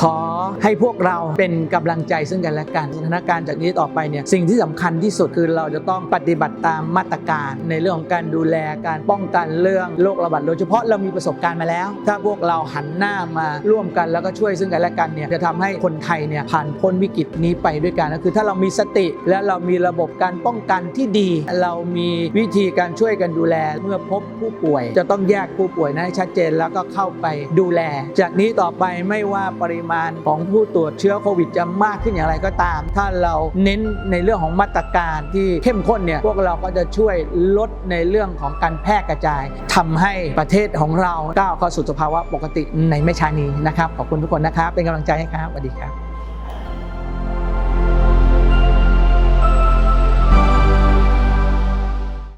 ขอ ให้พวกเราเป็นกำลังใจซึ่งกันและกันสถานการณ์จากนี้ต่อไปเนี่ยสิ่งที่สำคัญที่สุดคือเราจะต้องปฏิบัติตามมาตรการ ในเรื่องของการดูแลการป้องกันเรื่องโรคระบาดโดยเฉพาะเรามีประสบการณ์มาแล้ว ถ้าพวกเราหันหน้ามาร่วมกันแล้วก็ช่วยซึ่งกันและกันเนี่ยจะทำให้คนไทยเนี่ยผ่านพ้นวิกฤตนี้ไปด้วยกันก็คือ ถ้าเรามีสติและเรามีระบบการป้องกันที่ดี เรามีวิธีการช่วยกันดูแลเมื่อพบผู้ป่วย จะต้องแยกผู้ป่วยนะให้ชัดเจนแล้วก็เข้าไปดูแล จากนี้ต่อไปไม่ว่าปริมาณของผู้ตรวจเชื้อโควิดจะมากขึ้นอย่างไรก็ตาม ถ้าเราเน้นในเรื่องของมาตรการที่เข้มข้นเนี่ยพวกเราก็จะช่วยลดในเรื่องของการแพร่กระจายทำให้ประเทศของเราก้าวเข้าสู่สภาวะปกติในไม่ช้านี้นะครับขอบคุณทุกคนนะครับ เป็นกำลังใจให้ครับสวัสดีครับ